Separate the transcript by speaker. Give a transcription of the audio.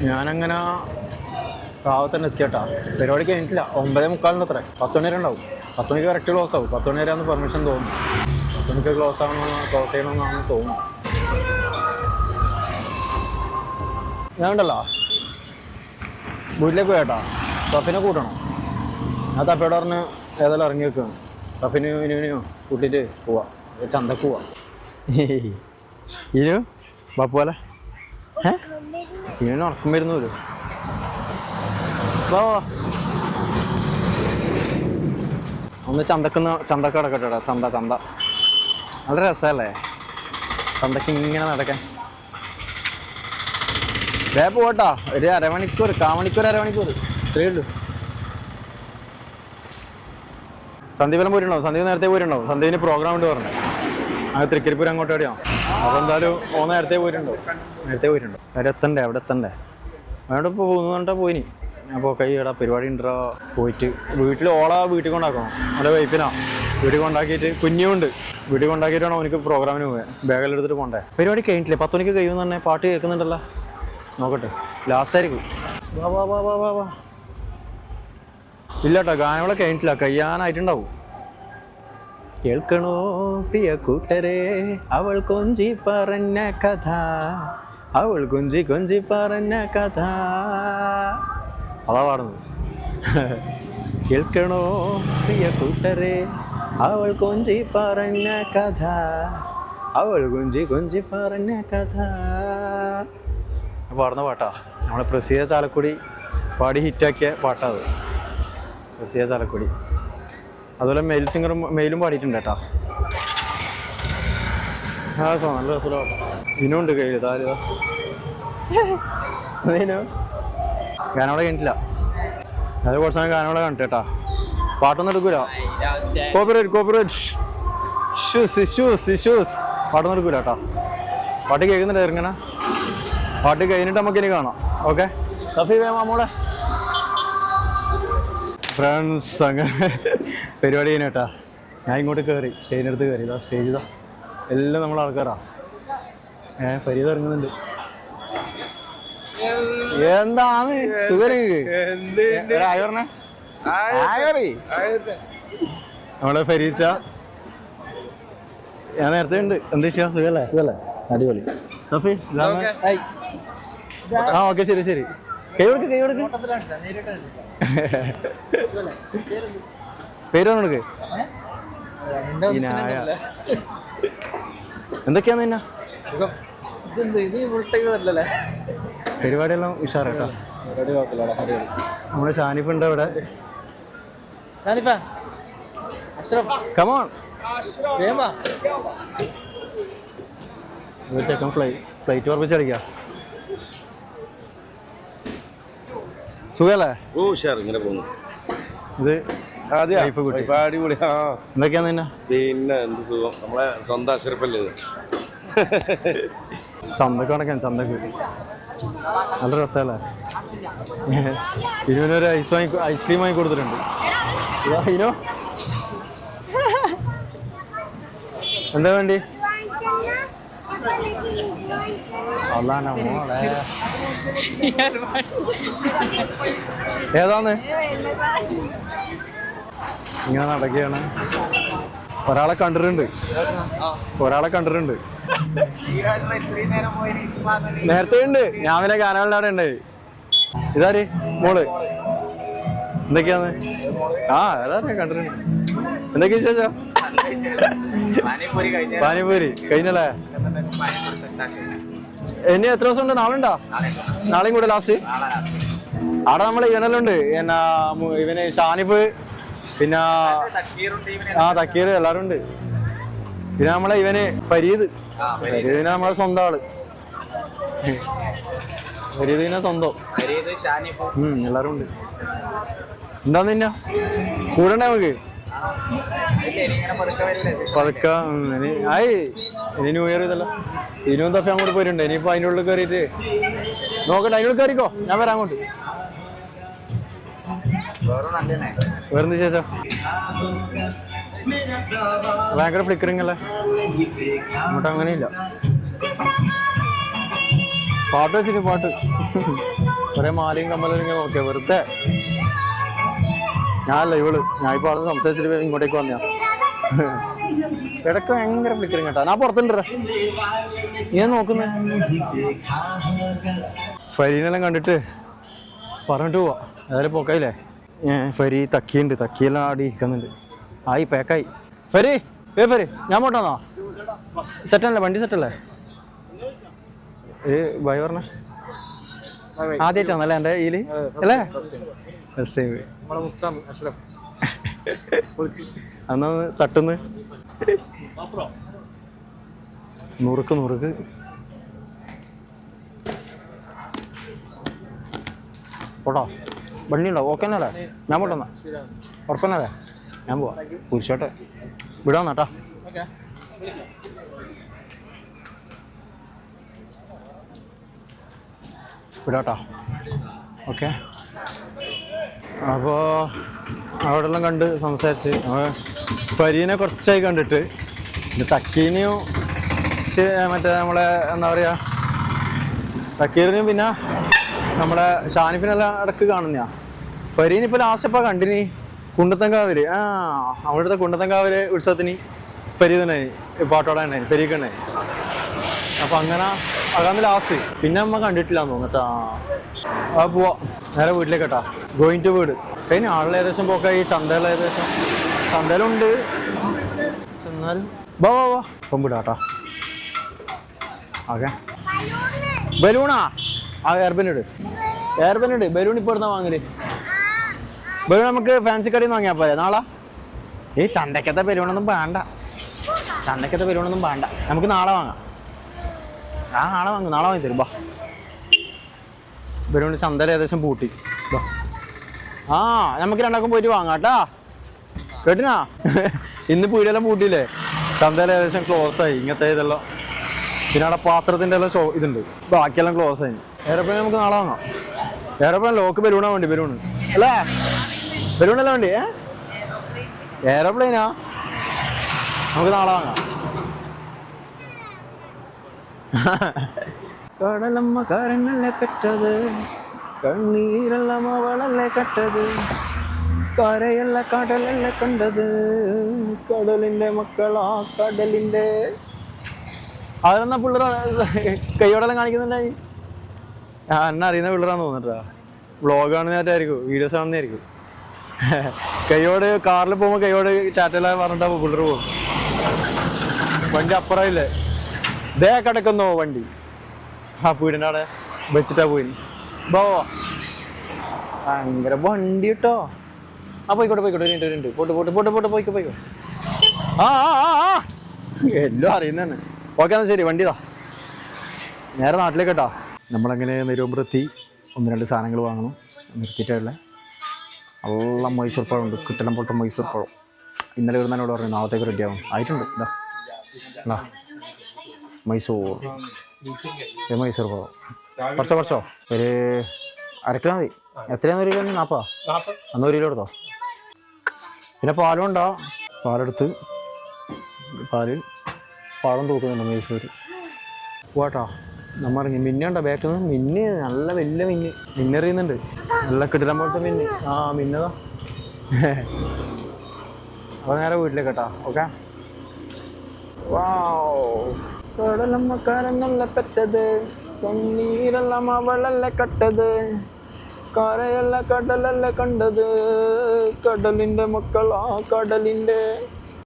Speaker 1: ഞാനങ്ങനെ കാവത്ത് തന്നെ എത്തിയട്ടാ. പരിപാടി കഴിഞ്ഞിട്ടില്ല. ഒമ്പതേ മുക്കാലിന് അത്ര പത്ത് മണി വരെ ഉണ്ടാവും. പത്ത് മണിക്ക് കറക്റ്റ് ക്ലോസ് ആവും. പത്ത് മണി ആണ് പെർമിഷൻ തോന്നുന്നു പത്ത് മണിക്ക് ക്ലോസ് ആവണമെന്ന് ക്ലോസ് ചെയ്യണമെന്നാണ് തോന്നുന്നത്. ഞാൻ ഉണ്ടല്ലോ. വീട്ടിലേക്ക് പോയാട്ടാ. സഫിനെ കൂട്ടണം. ഞാൻ തപ്പയുടെ പറഞ്ഞ് ഏതായാലും ഇറങ്ങി വെക്കുകയാണ് സഫിന് ഇനിയോ കൂട്ടിയിട്ട് പോവാ. ചന്തക്ക് പോവാ. ഇരു ബാപ്പുപോലെ ഇനി ഉറക്കം വരുന്നു വരും വാ. ഒന്ന് ചന്തക്കുന്ന ചന്തക്ക് കിടക്കട്ടെടാ. ചന്ത ചന്ത. നല്ല രസമല്ലേ? ചന്തക്ക് ഇങ്ങനെ നടക്കാൻ. വേ പോട്ടാ ഒരു അരമണിക്കൂർ കാമണിക്കൂർ അരമണിക്കൂർ. ഇത്രയേ ഉള്ളൂ. സന്ദീപനം പോയിട്ടുണ്ടാവും സന്ദീപ് നേരത്തെ പോയിട്ടുണ്ടാവും സന്ദീപിന് പ്രോഗ്രാം ഉണ്ട് പറഞ്ഞു. തൃക്കരിപ്പൂർ അങ്ങോട്ട് എവിടെയാണ് അപ്പോൾ എന്തായാലും ഓ നേരത്തെ പോയിട്ടുണ്ടോ? നേരത്തെ പോയിട്ടുണ്ടോ? അവിടെ എത്തണ്ടേ അവിടെ എത്തണ്ടേ? അവിടെ ഇപ്പോൾ പോകുന്നുണ്ടാ പോയിനി. അപ്പോൾ കൈ ഇടാ പരിപാടി ഉണ്ടോ? പോയിട്ട് വീട്ടിൽ ഓളാ വീട്ടിൽ കൊണ്ടാക്കണം. അവന്റെ വൈഫിനാ വീട്ടിൽ കൊണ്ടാക്കിയിട്ട് കുഞ്ഞുമുണ്ട്. വീട്ടിൽ കൊണ്ടാക്കിയിട്ടാണ് അവനക്ക് പ്രോഗ്രാമിന് പോയത് ബാഗിലെടുത്തിട്ട് പോണ്ടേ. പരിപാടി കഴിഞ്ഞിട്ടില്ലേ? പത്ത് മണിക്ക് കഴിയുമെന്ന് തന്നെ പാട്ട് കേൾക്കുന്നുണ്ടല്ലോ. നോക്കട്ടെ. ലാസ്റ്റ് ആയിരിക്കും. വാ വാ വാ വാ വാ ഇല്ല കേട്ടോ ഗാനങ്ങളെ കഴിഞ്ഞിട്ടില്ല. കഴിയാനായിട്ടുണ്ടാവും. കേൾക്കണോ പ്രിയ കൂട്ടരെ? അവൾ കൊഞ്ചി പറഞ്ഞ കഥ. അവൾ കൊഞ്ചി കൊഞ്ചി പറഞ്ഞ കഥ. അതാ പാടുന്നത്. കേൾക്കണോ പ്രിയ കൂട്ടരെ? അവൾ കൊഞ്ചി പറഞ്ഞ കഥ. അവൾ കൊഞ്ചി കൊഞ്ചി പറഞ്ഞ കഥ. പാടുന്ന പാട്ടാ. നമ്മളെ പ്രസിദ്ധ ചാലക്കുടി പാടി ഹിറ്റാക്കിയ പാട്ടാ അത്. പ്രസിദ്ധ ചാലക്കുടി. അതുപോലെ മെയിൽ സിംഗറും മെയിലും പാടിയിട്ടുണ്ട് കേട്ടോ. ആ സോ നല്ല രസമുള്ള പാട്ടാ ഇനുണ്ട് കയ്യിൽ താലിത ഗാനോടെ കഴിഞ്ഞിട്ടില്ല. അത് കുറച്ച് സമയം ഗാനോടെ കണ്ടിട്ട് കേട്ടാ. പാട്ടൊന്നും എടുക്കൂല. Cooperate cooperate. Shoes shoes shoes പാട്ടൊന്നും എടുക്കൂല കേട്ടാ. പാട്ട് കേൾക്കുന്നില്ല ഇറങ്ങണ. പാട്ട് കഴിഞ്ഞിട്ട് നമുക്ക് ഇനി കാണാം. ഓക്കെ? സഫി വേ മാമോളെ ഫ്രണ്ട്സ് അങ്ങനെ പരിപാടി കഴിഞ്ഞാ ഞാൻ ഇങ്ങോട്ട് കയറി സ്റ്റേജിനടുത്ത് കയറി ഇതാ സ്റ്റേജ് ഇതാ. എല്ലാം നമ്മളെ ആൾക്കാരാ. ഏ ഫരീദ് ഇറങ്ങുന്നുണ്ട്. എന്താണ് നമ്മളെ ഫരീസ. ഞാൻ നേരത്തെ ഉണ്ട്. എന്താ ചെയ്യാ സുഖല്ലേ? സുഖല്ലേ? അടിപൊളി. ആ ഓക്കെ ശരി ശരി. കൈ കൊടുക്ക് കൈ കൊടുക്ക്. പേര് നിനക്ക്. എന്തൊക്കെയാന്ന് പിന്നെ പരിപാടിയെല്ലാം ഉഷാറാട്ടോ നമ്മുടെ ഷാനിഫ് ഉണ്ട് അവിടെ. കമോൺ ഫ്ലൈറ്റ് പറപ്പിച്ച് സുഖല്ലേ?
Speaker 2: ഓ ഉഷാർ ഇങ്ങനെ പോകുന്നു.
Speaker 1: ഇത്
Speaker 2: അതെയാ
Speaker 1: വൈഫ് കുട്ടി.
Speaker 2: ഇപ്പൊ അടിപൊളി. ആ.
Speaker 1: എന്തൊക്കെയാന്ന് പിന്നെ
Speaker 2: പിന്നെ എന്ത് സുഖം? നമ്മളെ സ്വന്തം അഷറഫല്ലേ ഇത്?
Speaker 1: ചന്തക്ക് കണക്കാൻ ചന്തക്ക്. നല്ല രസമല്ലേ ഇതിനൊരു ഐസ് വാങ്ങി ഐസ്ക്രീം വാങ്ങി കൊടുത്തിട്ടുണ്ട്. ഇനോ? എന്താ വേണ്ടി? അതാണ് മോളെ ഏതാന്ന് ഇങ്ങനെ നടക്കുകയാണ്. ഒരാളെ കണ്ടിട്ടുണ്ട്. ഒരാളെ കണ്ടിട്ടുണ്ട്. നേരത്തെ ഉണ്ട്. ഞാൻ പിന്നെ ഗാനങ്ങളുടെ അവിടെ ഉണ്ട്. ഇതാര്? മോൾ. എന്തൊക്കെയാന്ന് ആ അതാ കണ്ടിട്ടുണ്ട്. എന്തൊക്കെയാ വിശേഷം? പാനിപൂരി കഴിഞ്ഞല്ലേ? ഇനി എത്ര ദിവസം ഉണ്ട്? നാളെ ഉണ്ടോ നാളെയും കൂടെ ലാസ്റ്റ് അവിടെ നമ്മളെ ഇവനെല്ലാം ഉണ്ട്. എന്നാ ഇവന് ഷാനിഫ് പിന്നെ ആ തക്കീർ എല്ലാരും ഉണ്ട്. പിന്നെ നമ്മളെ ഇവന് ഫരീദ്. ഫരീദിനെ നമ്മളെ സ്വന്തം ആൾ. ഫരീദിനെ സ്വന്തം. ഉം എല്ലാരും ഉണ്ട്. എന്താന്ന് പിന്നെ കൂടെ നമുക്ക്? പതുക്ക ആയി ഇനി ന്യൂ ഇയർ ഇതല്ല. ഇനിയും തപ്പി അങ്ങോട്ട് പോയിട്ടുണ്ട്. ഇനിയിപ്പോ അതിന്റെ ഉള്ളിൽ കയറിയിട്ട് നോക്കട്ടെ അതിനുള്ളിൽ കയറിക്കോ ഞാൻ വരാം അങ്ങോട്ട്. വേറെന്ത് ശേഷം ഭയങ്കര ഫ്ലിക്കറിങ് അല്ലേ? അങ്ങോട്ട് അങ്ങനെയില്ല. പാട്ട് വെച്ചിട്ട് പാട്ട്. വെറുതെ മാലയും കമ്മലും ഇങ്ങനെ നോക്കിയ വെറുതെ. ഞാനല്ല ഇവൾ. ഞാൻ ഇപ്പൊ അവിടെ സംസാരിച്ചിട്ട് ഇങ്ങോട്ടേക്ക് വന്നയാ ഇടയ്ക്ക് ഭയങ്കര ഫ്ലിക്കറിങ് കേട്ടോ. ഞാൻ പുറത്തുണ്ടേ ഞാൻ നോക്കുന്നേ? ഫരീനെല്ലാം കണ്ടിട്ട് പറഞ്ഞിട്ട് പോവാ. ഏതായാലും പോക്കായില്ലേ? ഏ ഫരി തക്കിയുണ്ട്. തക്കിയെല്ലാം ആടി ഇരിക്കുന്നുണ്ട്. ആയി പേക്കായി ഫരി ഏ ഫരി ഞാൻ പോട്ടാന്നോ സെറ്റല്ലേ വണ്ടി സെറ്റല്ലേ ഏ ബൈ പറഞ്ഞ. ആദ്യമായിട്ടാണല്ലേ എന്റെ ഇതിൽ അല്ലേ? ഫസ്റ്റ് ടൈം അന്ന് തട്ടുന്ന്. നുറുക്ക് നുറുക്ക്. പോട്ടോ. വണ്ടി ഉണ്ടോ ഓക്കെ അല്ലേ ഞാൻ പോട്ടെന്നാ ഉറപ്പന്നല്ലേ? ഞാൻ പോവാ. കുരിശോട്ടെ. വിടാന്നാട്ടാ വിടാട്ടോ. ഓക്കെ. അപ്പോൾ അവിടെ എല്ലാം കണ്ട് സംസാരിച്ച്. ഫരീനെ കുറച്ചായി കണ്ടിട്ട്. തക്കീനെയും മറ്റേ നമ്മളെ എന്താ പറയുക തക്കീറിനും പിന്നെ നമ്മളെ ഷാനിഫിനെല്ലാം ഇടയ്ക്ക് കാണുന്ന ഫരീൻ ഇപ്പോൾ ലാസ്റ്റ് ഇപ്പോൾ കണ്ടിനി കുണ്ടത്തങ്കാവിൽ ആ അവിടുത്തെ കുണ്ടത്തങ്കാവിൽ ഉത്സവത്തിന് ഫരീദ് ഉണ്ടായി പാട്ടോടെ ഉണ്ടായി ഫരീഖ് ഉണ്ടായി അപ്പൊ അങ്ങനെ അതാണ് ലാസ്റ്റ് പിന്നെ അമ്മ കണ്ടിട്ടില്ല തോന്നിട്ടാ ആ. പോവാ. നേരെ വീട്ടിലേക്കട്ടാ. കേട്ടാ ഗോയിങ് ടു വീട് കഴിഞ്ഞ ആളിൽ ഏകദേശം പോക്കായി ചന്തയിൽ ഏകദേശം ചന്തയിലുണ്ട്. എന്നാലും വാ വാ വാ. ഇപ്പം വിടാട്ടാ. ഓക്കെ. ബലൂണാ? ആ എയർബൻ ഇട്. ബലൂൺ ഇപ്പൊ ഇടുന്ന വാങ്ങൽ? ബലൂൺ നമുക്ക് ഫാൻസി കടയിൽ നിന്ന് വാങ്ങിയാൽ പോരെ. നാളെ? ഈ ചന്തക്കത്തെ ബലൂണൊന്നും വേണ്ട. ചന്തക്കത്തെ ബലൂണൊന്നും വേണ്ട. നമുക്ക് നാളെ വാങ്ങാം. ആ നാളെ വാങ്ങും നാളെ വാങ്ങി തരും ബാ. ഇവരോട് ചന്തയിൽ ഏകദേശം പൂട്ടി. ബാ. ആ നമുക്ക് രണ്ടാക്കും പോയിട്ട് വാങ്ങാം കേട്ടാ. കേട്ടിനാ? ഇന്ന് പീടിയെല്ലാം പൂട്ടിയില്ലേ? ചന്തയിൽ ഏകദേശം ക്ലോസ് ആയി. ഇങ്ങനത്തെ ഇതെല്ലാം പിന്നെ അവിടെ പാത്രത്തിന്റെ എല്ലാം ഷോ ഇതുണ്ട്. ബാക്കിയെല്ലാം ക്ലോസ് ആയി. എയർപ്ലെയിൻ നമുക്ക് നാളെ വാങ്ങാം. എയർപ്ലെയിൻ ലോക്ക് ബലൂണാ വേണ്ടി ബലൂണ് അല്ലേ? ബലൂണല്ല വേണ്ടി? ഏ? നമുക്ക് നാളെ വാങ്ങാം. കടലമ്മ കാരനല്ലേ കെട്ടത് കണ്ണീരെല്ലാം അവളല്ലേ കെട്ടത് കരയല്ല കടലല്ലേ കണ്ടത് കടലിന്റെ മക്കളാ കടലിന്റെ അതെന്നാ പിള്ളേർ കൈയോടെല്ലാം കാണിക്കുന്നുണ്ടായി. ആ എന്നെ അറിയുന്ന പിള്ളേരാന്ന് തോന്നിട്ടാ വ്ളോഗ് കാണുന്നതായിട്ടായിരിക്കും വീഡിയോസ് കാണുന്നതായിരിക്കും. കൈയോട് കാറിൽ പോകുമ്പോൾ കൈയോട് ടാറ്റെല്ലാം പറഞ്ഞിട്ടാ പിള്ളേർ പോകും വണ്ടി അപ്പുറമില്ലേ ദേ കിടക്കുന്നോ വണ്ടി. ആ വീടിന്റെ വെച്ചിട്ടാ പോയി ഭയങ്കര വണ്ടി കേട്ടോ ആ പോയിക്കോട്ടെ പോയിക്കോട്ടെ രണ്ട് പോട്ട് പോട്ട് പോട്ട് പോട്ട് പോയിക്കോ പോയിക്കോ. ആ ആ എല്ലാം അറിയുന്നതന്നെ ഓക്കെ എന്നാൽ ശരി വണ്ടിതാ നേരെ നാട്ടിലേക്ക് കേട്ടോ നമ്മളങ്ങനെ നെരുമ്പെത്തി ഒന്ന് രണ്ട് സാധനങ്ങൾ വാങ്ങണം. നിർത്തിയിട്ടുള്ള നല്ല മൈസൂർ പഴം ഉണ്ട്. കിട്ടലം പൊട്ട മൈസൂർ പഴം. ഇന്നലെ ഇടുന്നതിനോട് പറഞ്ഞു നാളത്തേക്ക് റെഡിയാവും ആയിട്ടുണ്ട്. ഇതാ മൈസൂർ. മൈസൂർ പോകാം കുറച്ചോ കുറച്ചോ ഒരു അരക്കിലോ മതി. എത്രയാന്ന് ഒരു കിലോ നാപ്പോ അന്ന് ഒരു കിലോ എടുത്തോ? പിന്നെ പാലും ഉണ്ടോ പാലെടുത്ത് പാലിൽ പഴം തൂക്കുന്നുണ്ട് മൈസൂർ പോട്ടോ നമ്മ ഇറങ്ങി. മിന്നുണ്ടോ ബാക്കിൽ നിന്ന് മിന്ന് നല്ല വലിയ മിന്ന്. മിന്നെറിയുന്നുണ്ട് നല്ല കിടിലം പോലത്തെ മിന്ന്. ആ മിന്നതാ. അപ്പോൾ നേരെ വീട്ടിലേക്ക് കേട്ടോ. ഓക്കെ? കടലമ്മക്കാരനല്ല പെറ്റത് കണ്ണീരെല്ലാം അവളല്ല കട്ടത് കരയല്ല കടലല്ല കണ്ടത് കടലിന്റെ മക്കളാ കടലിന്റെ